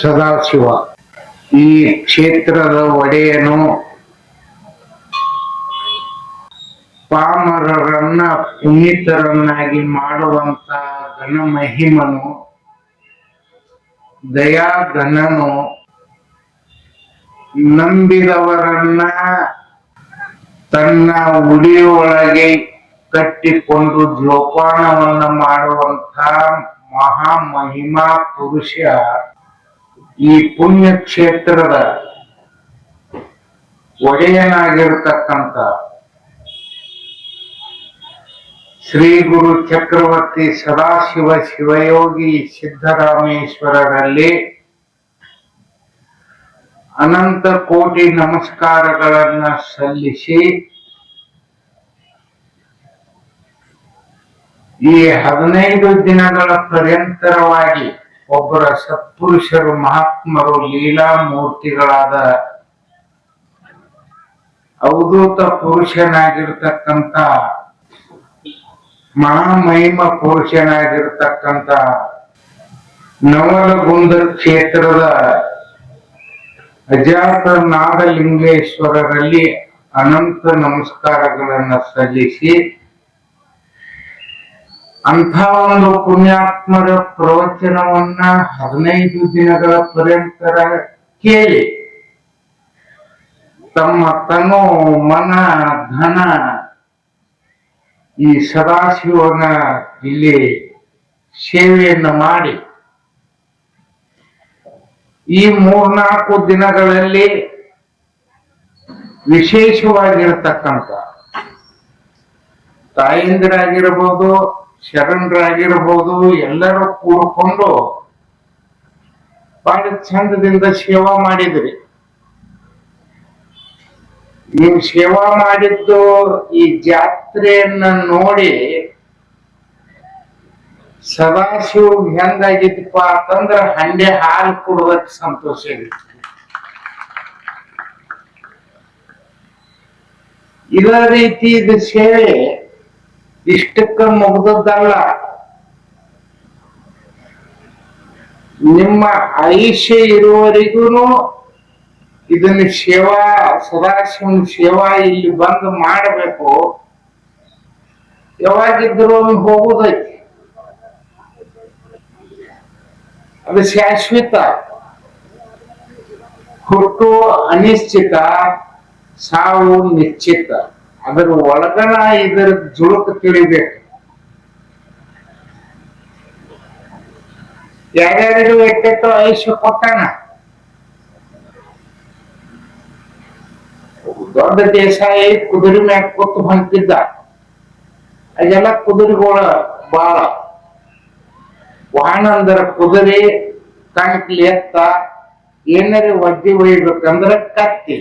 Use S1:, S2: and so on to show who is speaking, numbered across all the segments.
S1: ಸದಾಶಿವ. ಈ ಕ್ಷೇತ್ರದ ಒಡೆಯನು ಪಾಮರರನ್ನ ಪುನೀತರನ್ನಾಗಿ ಮಾಡುವಂತ ಘನಮಹಿಮನು ದಯಾಘನನು ನಂಬಿದವರನ್ನ ತನ್ನ ಉಡಿಯೊಳಗೆ ಕಟ್ಟಿಕೊಂಡು ಜೋಪಾನವನ್ನ ಮಾಡುವಂತ ಮಹಾ ಮಹಿಮಾ ಪುರುಷ. ಈ ಪುಣ್ಯಕ್ಷೇತ್ರದ ಕ್ಷೇತ್ರದ ಶ್ರೀ ಗುರು ಚಕ್ರವರ್ತಿ ಸದಾಶಿವ ಶಿವಯೋಗಿ ಸಿದ್ದರಾಮೇಶ್ವರರಲ್ಲಿ ಅನಂತ ಕೋಟಿ ನಮಸ್ಕಾರಗಳನ್ನ ಸಲ್ಲಿಸಿ ಈ ಹದಿನೈದು ದಿನಗಳ ಪರ್ಯಂತರವಾಗಿ ಒಬ್ಬರ ಸತ್ಪುರುಷರು ಮಹಾತ್ಮರು ಲೀಲಾ ಮೂರ್ತಿಗಳಾದ ಅವಧೂತ ಪುರುಷನಾಗಿರ್ತಕ್ಕಂಥ ಮಹಾಮಹಿಮ ಪುರುಷನಾಗಿರ್ತಕ್ಕಂತ ನವಲಗುಂದ ಕ್ಷೇತ್ರದ ಅಜಾತ ನಾಗಲಿಂಗೇಶ್ವರರಲ್ಲಿ ಅನಂತ ನಮಸ್ಕಾರಗಳನ್ನ ಸಲ್ಲಿಸಿ ಅಂಥ ಒಂದು ಪುಣ್ಯಾತ್ಮರ ಪ್ರವಚನವನ್ನ ಹದಿನೈದು ದಿನಗಳ ಪರ್ಯಂತರ ಕೇಳಿ. ತಮ್ಮ ತನು ಮನ, ಧನ ಈ ಸದಾಶಿವನ ಇಲ್ಲಿ ಸೇವೆಯನ್ನು ಮಾಡಿ. ಈ ಮೂರ್ನಾಲ್ಕು ದಿನಗಳಲ್ಲಿ ವಿಶೇಷವಾಗಿರತಕ್ಕಂಥ ತಾಯಂದಿರಾಗಿರ್ಬೋದು ಶರಣರಾಗಿರ್ಬೋದು, ಎಲ್ಲರೂ ಕೂಡ್ಕೊಂಡು ಬಹಳ ಚಂದದಿಂದ ಸೇವಾ ಮಾಡಿದ್ರಿ. ನೀವು ಸೇವಾ ಮಾಡಿದ್ದು ಈ ಜಾತ್ರೆಯನ್ನ ನೋಡಿ ಸದಾಶಿವ ಹೆಂಗಾಗಿದ್ದಪ್ಪ ಅಂತಂದ್ರ ಹಂಡೆ ಹಾಲು ಕುಡ್ದಕ್ ಸಂತೋಷ ಆಗಿತ್ತು ಇದೇ ರೀತಿ ಇದು ಸೇವೆ ಇಷ್ಟಕ್ಕ ಮುಗ್ದದ್ದಲ್ಲ. ನಿಮ್ಮ ಆಯುಷ್ಯ ಇರುವವರೆಗೂ ಇದನ್ನ ಸೇವಾ, ಸದಾಶಿವನ ಸೇವಾ ಇಲ್ಲಿ ಬಂದು ಮಾಡಬೇಕು. ಯಾವಾಗಿದ್ರು ಒಮ್ಮೆ ಹೋಗುದೈತಿ. ಅದು ಶಾಶ್ವತ. ಹುಟ್ಟು ಅನಿಶ್ಚಿತ, ಸಾವು ನಿಶ್ಚಿತ. ಅದರ ಒಳಗಣ ಇದರ ಜುಳುಕು ತಿಳಿಬೇಕು. ಯಾರ್ಯಾರಿಗೂ ಎಟ್ಟೆಟ್ಟು ಆಯುಷ್ಯ ಕೊಟ್ಟಾನ ದೊಡ್ಡ ದೇಸಾಯಿ ಕುದುರೆ ಮ್ಯಾಗ ಕೂತು ಹೊಂಟಿದ್ದ. ಅದೆಲ್ಲ ಕುದುರೆಗಳ ಬಾಳ. ವಾಹನ ಅಂದ್ರ ಕುದುರೆ ಕಂಕ್ಲಿ ಎತ್ತ ಏನಾರ ಒದ್ದಿ ಒಯ್ಬೇಕಂದ್ರ ಕತ್ತಿ.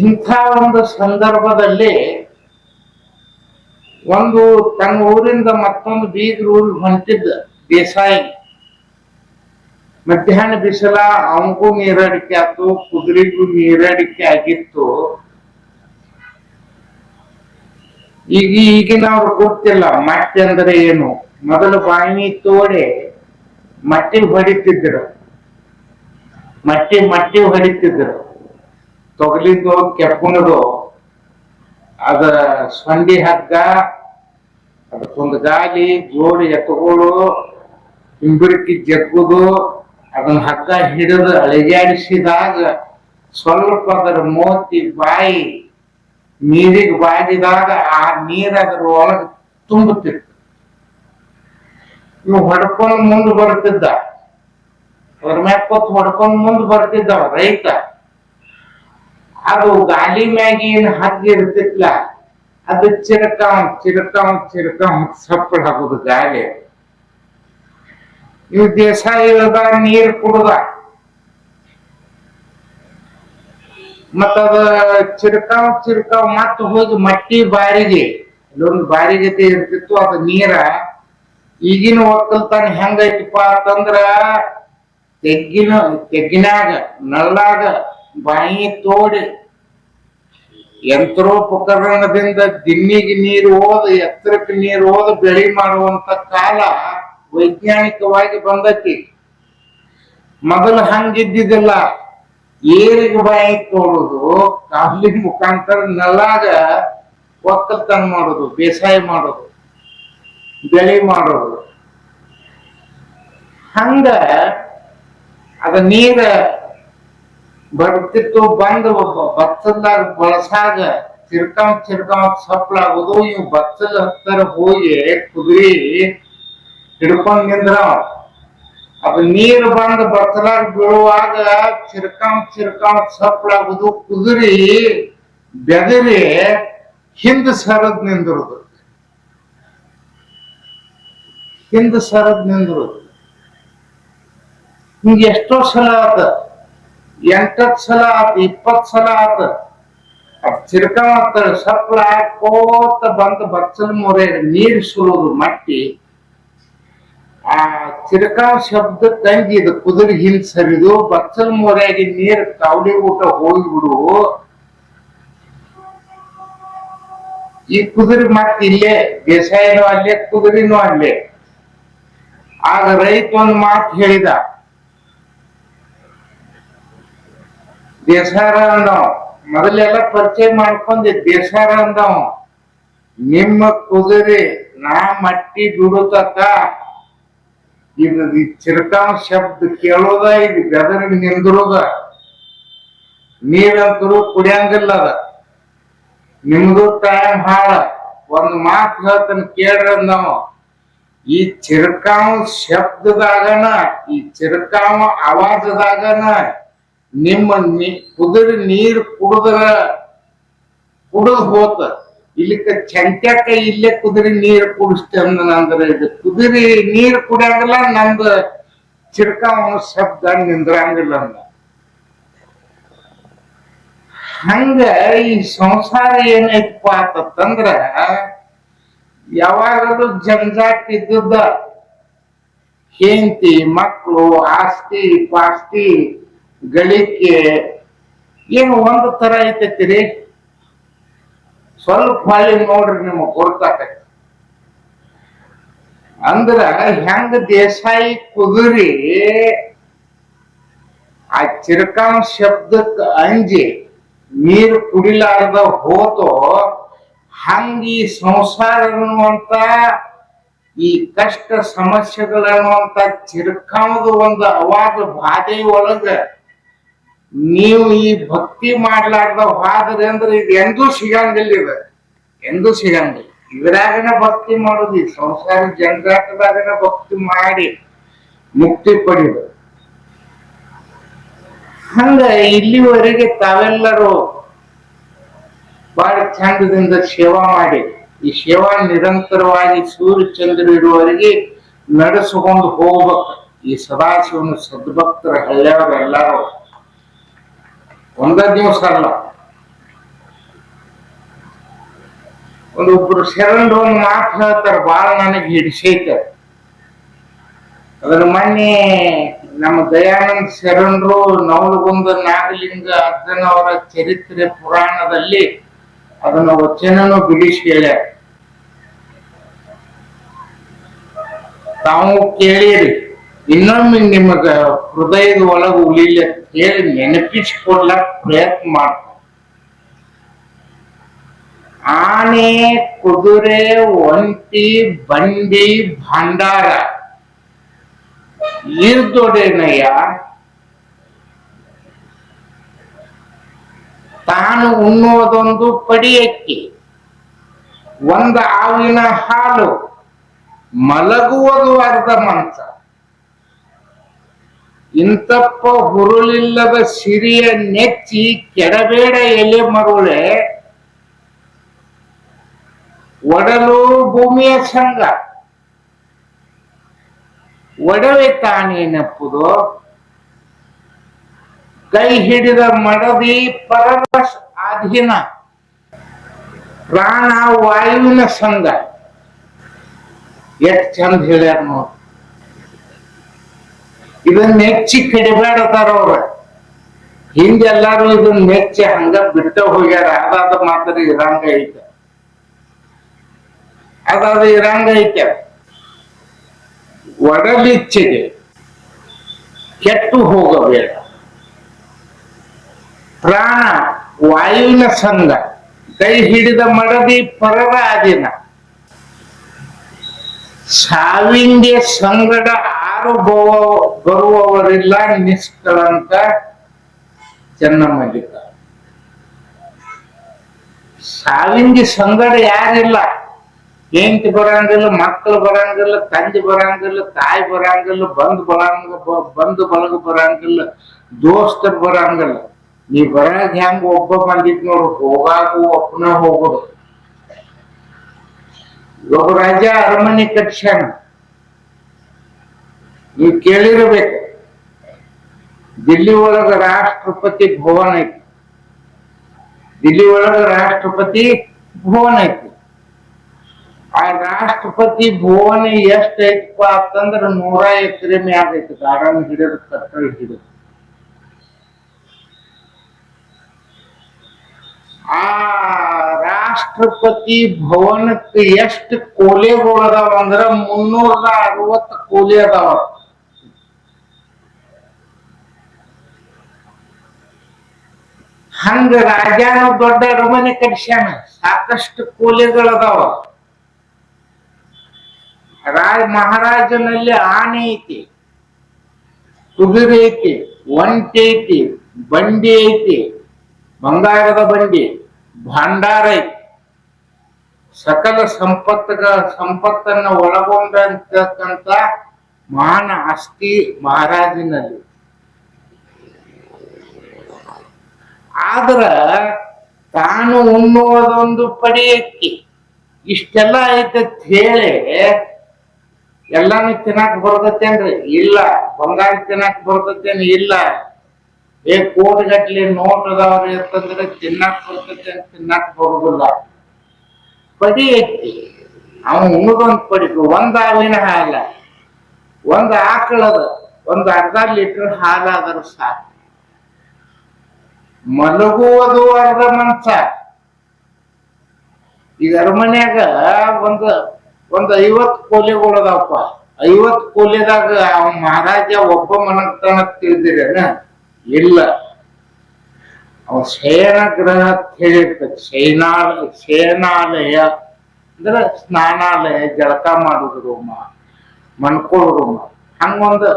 S1: ಇಂಥ ಒಂದು ಸಂದರ್ಭದಲ್ಲಿ ಒಂದು ತನ್ನ ಊರಿಂದ ಮತ್ತೊಂದು ಬೀದಿ ಊರಿಗೆ ಹೊಂಟಿದ್ದ ಬೇಸಾಯಿ ಮಧ್ಯಾಹ್ನ ಬಿಸಿಲ, ಅವನಿಗೂ ನೀರಾಡಿಕೆ ಆಯ್ತು, ಕುದುರೆಗೂ ನೀರಾಡಿಕೆ ಆಗಿತ್ತು. ಈಗ ಈಗಿನವ್ರು ಗೊತ್ತಿಲ್ಲ, ಮಟ್ಟೆ ಅಂದ್ರೆ ಏನು? ಮೊದಲು ಬಾಯಿ ತೋಡೆ ಮಟ್ಟಿ ಹೊಡಿತಿದ್ರು. ಮಟ್ಟಿ ಮಟ್ಟಿ ಹೊಡಿತಿದ್ರು. ತೊಗಲಿದ್ದು, ಕೆಪ್ಪನದು, ಅದ ಸೊಂಡಿ ಹಗ್ಗ ಅದಕ್ಕೊಂದು ಗಾಲಿ, ಜೋಡಿ ಎತ್ತುಗಳು ಹಿಂಬಿಡ್ಕಿ ಜಗ್ಗುದು, ಅದನ್ನ ಹಗ್ಗ ಹಿಡಿದು ಅಳಿಗಾಡಿಸಿದಾಗ ಸ್ವಲ್ಪ ಅದರ ಮೋತಿ ಬಾಯಿ ನೀರಿಗೆ ಬಾಗಿದಾಗ ಆ ನೀರ್ ಅದರ ಒಳಗೆ ತುಂಬುತ್ತಿತ್ತು. ಇವ್ ಹೊಡ್ಕೊಂಡು ಮುಂದೆ ಬರ್ತಿದ್ದ. ಅವ್ರ ಮ್ಯಾಕ್ ಹೊಡ್ಕೊಂಡು ಮುಂದೆ ಬರ್ತಿದ್ದ ರೈತ. ಅದು ಗಾಲಿ ಮ್ಯಾಗ ಏನ್ ಹಗ್ಗ ಇರ್ತಿತ್ಲ, ಅದು ಚಿರಕಾವ್ ಚಿರಕಾವ್ ಚಿರಕಾವ್ ಸಪ್ಪಳ ಹಾಕೋದು ಗಾಲಿ. ಇವ್ ದೇಸಾಯಿ ಇಳ್ದ ನೀರ್ ಕುಡ್ದ. ಮತ್ತದ ಚಿರಕಾವ್ ಚಿರಕಾವ್ ಮತ್ತ ಹೋಗಿ ಮಟ್ಟಿ ಬಾರಿಗೆ ಅಲ್ಲೊಂದು ಬಾರಿ ಜೊತೆ ಇರ್ತಿತ್ತು ಅದ ನೀರ. ಈಗಿನ ಒಕ್ಕಲ್ತನ ಹೆಂಗೈತಪ್ಪ ಅಂತಂದ್ರ ತೆಗ್ಗಿನ, ತೆಗ್ಗಿನಾಗ ನಳ್ಳಾಗ ಬಾಯಿ ತೋಡಿ. ಯಂತ್ರೋಪಕರಣದಿಂದ ದಿನ್ನಿಗೆ ನೀರು ಹೋದ, ಎತ್ತರಕ್ಕೆ ನೀರು ಹೋದ, ಬೆಳಿ ಮಾಡುವಂತ ಕಾಲ ವೈಜ್ಞಾನಿಕವಾಗಿ ಬಂದತಿ. ಮೊದಲು ಹಂಗಿದ್ದಿದ್ದಿಲ್ಲ. ಏರಿಗೆ ಬಾಯಿ ತೋಡುದು ಕಾಲಿ ಮುಖಾಂತರ ನೆಲಾಗ ಒಕ್ಕಲ್ತನ ಮಾಡೋದು, ಬೇಸಾಯ ಮಾಡೋದು, ಬೆಳೆ ಮಾಡೋದು. ಹಂಗ ಅದ ನೀರ ಬರ್ತಿತ್ತು ಬಂದು ಭತ್ತದಾಗ ಬಳಸಾಗ ತಿರ್ಕಾವ್ ಸಪ್ಲ ಸಪ್ಲಾಗೋದು ಇವ್ ಭತ್ತದ ಹತ್ತರ ಹೋಗಿ ಕುದುರಿ ಹಿಡ್ಕೊಂಡ್ ನಿಂದ್ರ ಅದು ನೀರು ಬಂದ ಬತ್ತಲಾಗ ಬೀಳುವಾಗ ಚಿರ್ಕಾವ್ ಚಿರ್ಕಾವ್ ಸಪ್ಲಾಗೋದು, ಕುದುರಿ ಬೆದರಿ ಹಿಂದ ಸರದ್ ನಿಂದಿರುದು. ಹಿಂದ ಸರದ್ ನಿಂದಿರುದು. ಹಿಂಗೆ ಎಷ್ಟೋ ಸಲ ಆತ ಎಂಟತ್ ಸಲ ಆತ ಇಪ್ಪತ್ ಸಲ ಆತ ಅದ್ ಚಿರ್ಕಾವತ್ತ ಸಪ್ಲ ಹಾಕೋತ ಬಂದ ಬಚ್ಚಲ್ ಮೋರೆ ನೀರ್ ಸುರೋದು ಮಟ್ಟಿ, ಆ ಚಿರಕಾವ್ ಶಬ್ದ ತಂಗಿ ಇದು ಕುದುರೆ ಹಿಂದ್ ಸರಿದು ಬಚ್ಚಲ್ ಮೋರೆಗೆ ನೀರ್ ಕಾವಲಿ ಊಟ ಹೋಗ್ಬಿಡು. ಈ ಕುದುರೆ ಮತ್ತೆ ಇಲ್ಲೇ, ಬೇಸಾಯನೂ ಅಲ್ಲೇ, ಕುದುರೆನೂ ಅಲ್ಲೇ. ಆಗ ರೈತ ಒಂದ್ ಮಾತು ಹೇಳಿದ ದೇಸಾರ ಅಂದವ. ಮೊದಲೆಲ್ಲ ಪರಿಚಯ ಮಾಡ್ಕೊಂಡಿ ಬೇಸಾರ ಅಂದವ. ನಿಮ್ಮ ಕುದುರೆ, ನಾ ಮಟ್ಟಿ ದುಡುತಕ್ಕ. ಇದು ಈ ಚಿರಕಾವ್ ಶಬ್ದ ಕೇಳೋದ, ಇದು ಬೆದರಿ ನಿಂದಿರೋದ. ನೀರಂತರೂ ಕುಡಿಯಂಗಿಲ್ಲ ಅದ ನಿಮ್ದು ಟೈಮ್ ಹಾಳ. ಒಂದು ಮಾತು ಹೇಳ್ತಾನೆ ಕೇಳ್ರಿ ನಾವು ಈ ಚಿರಕಾವ್ ಶಬ್ದದಾಗನ, ಈ ಚಿರಕಾವ ಆವಾಜದಾಗನ ನಿಮ್ಮ ಕುದುರೆ ನೀರು ಕುಡಿದ್ರ ಕುಡಿದ್ ಹೋತ. ಇಲ್ಲಿಕ್ಕ ಚಂಟ್ಯಾಕ ಇಲ್ಲೇ ಕುದುರೆ ನೀರ್ ಕುಡಿಸ್ತೇನೆ ಅಂದ್ರೆ ಇದು ಕುದುರೆ ನೀರು ಕುಡಿಯಂಗಿಲ್ಲ, ನಂದು ಚಿರ್ಕಾವ ಶಬ್ದ ನಿಂದ್ರಂಗಿಲ್ಲ ಅಂದ. ಹಂಗ ಈ ಸಂಸಾರ ಏನೈತಪ್ಪ ಅಂತಂದ್ರ ಯಾವಾಗಲೂ ಜಂಜಾಟ್ ಇದ್ದದ್ದ. ಹೆಂಡತಿ ಮಕ್ಕಳು ಆಸ್ತಿ, ಪಾಸ್ತಿ ಗಳಿಕೆ. ಏನು ಒಂದು ತರ ಐತೈತಿರಿ? ಸ್ವಲ್ಪ ಹೊಳ್ಳಿ ನೋಡ್ರಿ ನಿಮಗ್ ಗೊತ್ತಾಕೈತಿ. ಅಂದ್ರ ಹೆಂಗ ದೇಸಾಯಿ ಕುದುರಿ ಆ ಚಿರಕಾಂ ಶಬ್ದಕ್ಕ ಅಂಜಿ ನೀರು ಕುಡಿಲಾರ್ದ ಹೋತೋ, ಹಂಗ ಈ ಸಂಸಾರ ಅನ್ನುವಂತ, ಈ ಕಷ್ಟ ಸಮಸ್ಯೆಗಳನ್ನುವಂತ ಚಿರಕಾಮದ ಒಂದು ಅವಾದ ಬಾಧೆ ಒಳಗ ನೀವು ಈ ಭಕ್ತಿ ಮಾಡ್ಲಾರ್ದ ಹೋದ್ರಿ ಅಂದ್ರೆ ಇದು ಎಂದೂ ಸಿಗಂಗಿಲ್ಲ ಇದು ಎಂದೂ ಸಿಗಂಗಿಲ್ಲ. ಇದ್ರಾಗನ ಭಕ್ತಿ ಮಾಡೋದು, ಈ ಸಂಸಾರ ಜಂಜಾಟದಾಗನ ಭಕ್ತಿ ಮಾಡಿ ಮುಕ್ತಿ ಪಡೆಯೋದು. ಹಂಗ ಇಲ್ಲಿವರೆಗೆ ತಾವೆಲ್ಲರೂ ಬಹಳ ಚಂದದಿಂದ ಸೇವಾ ಮಾಡಿ, ಈ ಸೇವಾ ನಿರಂತರವಾಗಿ ಸೂರ್ಯ ಚಂದ್ರ ಇರುವವರೆಗೆ ನಡೆಸಿಕೊಂಡು ಹೋಗ್ಬೇಕು. ಈ ಸದಾಶಿವನ ಸದ್ಭಕ್ತರ ಹಳ್ಳಿಯವರು ಎಲ್ಲರೂ. ಒಂದ ದಿವಸ ಅಲ್ಲ. ಒಂದೊಬ್ರು ಶರಣರು ಒಂದು ಮಾತು ಹೇಳ್ತಾರೆ ಬಹಳ ನನಗೆ ಹಿಡಿಸೈತೆ ಅದರ ಮೊನ್ನೆ ನಮ್ಮ ದಯಾನಂದ ಶರಣರು ನವಲಗುಂದ ನಾಗಲಿಂಗ ಅಜ್ಜನವರ ಚರಿತ್ರೆ ಪುರಾಣದಲ್ಲಿ ಅದನ್ನ ವಚನನು ಬಿಡಿಸಿ ಹೇಳ್ಯಾರ. ತಾವು ಕೇಳಿರಿ. ಇನ್ನೊಮ್ಮೆ ನಿಮಗ ಹೃದಯದ ಒಳಗ ಉಳಿಲಿ ಅಂತ ಹೇಳಿ ನೆನಪಿಸಿಕೊಡ್ಲಕ್ ಪ್ರಯತ್ನ ಮಾಡ. ಆನೆ, ಕುದುರೆ, ಒಂಟಿ, ಬಂಡಿ, ಭಂಡಾರ, ಇರ್ದೊಡೆನಯ್ಯ, ತಾನು ಉಣ್ಣುವುದೊಂದು ಪಡಿಯಕ್ಕಿ, ಒಂದು ಆವಿನ ಹಾಲು ಮಲಗುವುದು ಅರ್ಧ ಮಂಚ. ಇಂತಪ್ಪ ಹುರುಳಿಲ್ಲದ ಸಿರಿಯ ನೆಚ್ಚಿ ಕೆಡಬೇಡ ಎಲೆ ಮರುಳೆ. ಒಡಲು ಭೂಮಿಯ ಸಂಘ ಒಡವೆ ತಾನೇನಪ್ಪುದು ಕೈ ಹಿಡಿದ ಮಡದಿ ಪರರ ಅಧೀನ ಪ್ರಾಣ ವಾಯುವಿನ ಸಂಘ ಎಷ್ಟು ಚಂದ ಹೇಳ್ಯಾರ ನೋಡ್. ಇದನ್ನ ನೆಚ್ಚಿ ಕಡಿಬೇಡತಾರ ಅವ್ರ. ಹಿಂದೆಲ್ಲಾರು ಇದನ್ನ ಮೆಚ್ಚಿ ಹಂಗ ಬಿಟ್ಟ ಹೋಗ್ಯಾರ. ಅದಾದ ಮಾತ್ರ ಇರಂಗ ಐತೆ. ಅದಾದ ಇರಂಗ ಐತೆ. ಒಡಲಿಚ್ಛೆಗೆ ಕೆಟ್ಟು ಹೋಗಬೇಡ. ಪ್ರಾಣ ವಾಯುವಿನ ಸಂಗ ಕೈ ಹಿಡಿದ ಮಡದಿ ಪರರ ಆದಿನ ಸಾವಿಂಗೆ ಸಂಗಡ ಆರು ಗೋವ ಬರುವವರಿಲ್ಲ ನಿಷ್ಠರಂತ ಚೆನ್ನಮ್ಮಗಿದ್ದ ಸಾವಿಂಗಿ ಸಂಗಡ ಯಾರಿಲ್ಲ. ಹೆಂಡತಿ ಬರಂಗಿಲ್ಲ, ಮಕ್ಕಳು ಬರಂಗಿಲ್ಲ, ತಂದೆ ಬರಂಗಿಲ್ಲ, ತಾಯಿ ಬರಂಗಿಲ್ಲ, ಬಂಧು ಬರಂಗ ಬ- ಬಂಧು ಬಳಗ ಬರಂಗಿಲ್ಲ ದೋಸ್ತರು ಬರಂಗಿಲ್ಲ. ನೀ ಬರಂಗ ಹೆಂಗ ಒಬ್ಬ ಬಂದಿದ್ ನೋಡು, ಹೋಗಾಗು ಒಬ್ಬನ ಹೋಗೋದು. ಒಬ್ಬ ರಾಜ ಅರಮನೆ ಕಟ್ಸ್ಯಾನ. ನೀವು ಕೇಳಿರಬೇಕು. ದಿಲ್ಲಿ ಒಳಗ ರಾಷ್ಟ್ರಪತಿ ಭವನ ಐತಿ. ದಿಲ್ಲಿ ಒಳಗ ರಾಷ್ಟ್ರಪತಿ ಭವನ ಐತಿ. ಆ ರಾಷ್ಟ್ರಪತಿ ಭವನ ಎಷ್ಟ ಐತಪ್ಪ ಅಂತಂದ್ರ ನೂರ ಎಕರೆ ಮ್ಯಾಗ ಐತಿ. ಗಾರ್ಡನ್ ಹಿಡಿದು ಕಟ್ಟಡ ಹಿಡಿದು. ಆ ರಾಷ್ಟ್ರಪತಿ ಭವನಕ್ಕೆ ಎಷ್ಟು ಕೋಲೆಗಳು ಅದಾವ ಅಂದ್ರ ಮುನ್ನೂರ ಅರವತ್ತು ಕೋಲೆ ಅದಾವ. ಹಂಗ ರಾಜಾನು ದೊಡ್ಡ ಅರಮನೆ ಕಟ್ಸ್ಯಾನ. ಸಾಕಷ್ಟು ಕೋಲೆಗಳದಾವ. ರಾಜ ಮಹಾರಾಜನಲ್ಲಿ ಆನೆ ಐತಿ, ಕುದುರೆ ಐತಿ, ಒಂಟೆ ಐತಿ, ಬಂಡಿ ಐತಿ, ಬಂಗಾರದ ಬಂಡಿ, ಭಂಡಾರ ಐತಿ. ಸಕಲ ಸಂಪತ್ತುಗಳ ಸಂಪತ್ತನ್ನ ಒಳಗೊಂಡಂತಕ್ಕಂತ ಮಾನ ಆಸ್ತಿ ಮಹಾರಾಜನಲ್ಲಿ. ಆದ್ರ ತಾನು ಉಣ್ಣುವುದೊಂದು ಪಡೆಯಕ್ಕೆ ಇಷ್ಟೆಲ್ಲ ಐತೆ ಹೇಳಿ ಎಲ್ಲಾನು ತಿನ್ನಕ್ ಬರ್ತೈತೇನ್ರಿ? ಇಲ್ಲ. ಬಂಗಾರ ತಿನ್ನಕ್ ಬರ್ತೈತೇನು? ಇಲ್ಲ. ಏ ಕೋಟಿ ಗಟ್ಲೆ ನೋಟ್ ಅದಾವ್ರಿ ಅಂತಂದ್ರೆ ತಿನ್ನಕ್ ಬರ್ತೈತೆ ತಿನ್ನಕ್ ಬರುದಿಲ್ಲ. ಪಡಿ ಐತಿ ಅವನು ಉಣ್ಣದೊಂದ್ ಪಡಿ ಒಂದ್ ಹಾಲಿನ ಹಾಲ. ಒಂದ್ ಆಕಳದ, ಒಂದ್ ಅರ್ಧ ಲೀಟರ್ ಹಾಲಾದ್ರೂ ಸಾಕು. ಮಲಗುವುದು ಅರ್ಧ ಮಂಚ ಈಗ ಅರಮನ್ಯಾಗ ಒಂದು ಒಂದು ಐವತ್ ಕೋಲೆಗಳದಪ್ಪ ಅದಾವಪ್ಪ ಐವತ್ ಕೋಲೆದಾಗ ಮಹಾರಾಜ ಒಬ್ಬ ಮನಗ್ತಾನ ತಿಳಿದಿರೇನ ಇಲ್ಲ. ಅವ ಶಯನ ಗ್ರಹ ಅಂತ ಹೇಳಿರ್ತದೆ ಶಯನಾಲಯ ಶಯನಾಲಯ ಅಂದ್ರ ಸ್ನಾನಾಲಯ, ಜಳಕ ಮಾಡುದು ರೂಮ ಮನ್ಕೊಳ್ಳೋ ರೂಮ ಹಂಗೊಂದು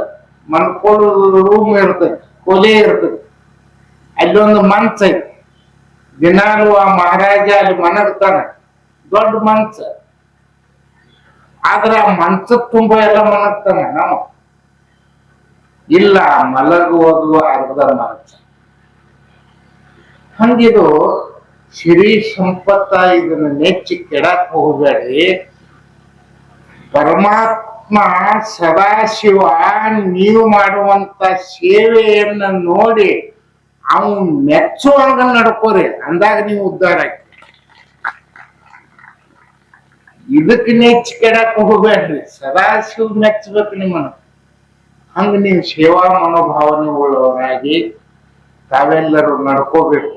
S1: ಮನ್ಕೊಳ್ಳೋದು ರೂಮ್ ಇರ್ತದೆ, ಕೊಲೆ ಇರ್ತೈತಿ ಅಲ್ಲೊಂದು ಮಂಚ ಐತಿ. ದಿನಾಲು ಆ ಮಹಾರಾಜ ಅಲ್ಲಿ ಮನಡ್ತಾನೆ ದೊಡ್ಡ ಮಂಚ. ಆದ್ರ ಆ ಮಂಚದ ತುಂಬ ಎಲ್ಲ ಮನಗ್ತಾನ ನಾವು ಇಲ್ಲ ಮಲಗುವುದು ಅರ್ಧ ಮಂಚ. ಹಂಗಿದು ಸಿರಿ ಸಂಪತ್ತ ಇದನ್ನ ನೆಚ್ಚಿ ಕೆಡಕ್ ಹೋಗಬೇಡಿ. ಪರಮಾತ್ಮ, ಸದಾಶಿವ, ನೀವು ಮಾಡುವಂತ ಸೇವೆಯನ್ನು ನೋಡಿ ಅವನು ಮೆಚ್ಚುವಂಗ ನಡ್ಕೋರಿ, ಅಂದಾಗ ನೀವು ಉದ್ದಾರ ಇದಕ್ಕೆ ನೆಚ್ಚಿ ಕೆಡಕ್ ಹೋಗ್ಬೇಡ್ರಿ, ಸದಾಶಿವ ಮೆಚ್ಚಬೇಕು ನಿಮ್ಮನ್ನ. ಹಂಗ ನೀವು ಸೇವಾ ಮನೋಭಾವನೆ ಉಳ್ಳವರಾಗಿ ತಾವೆಲ್ಲರೂ ನಡ್ಕೋಬೇಕು.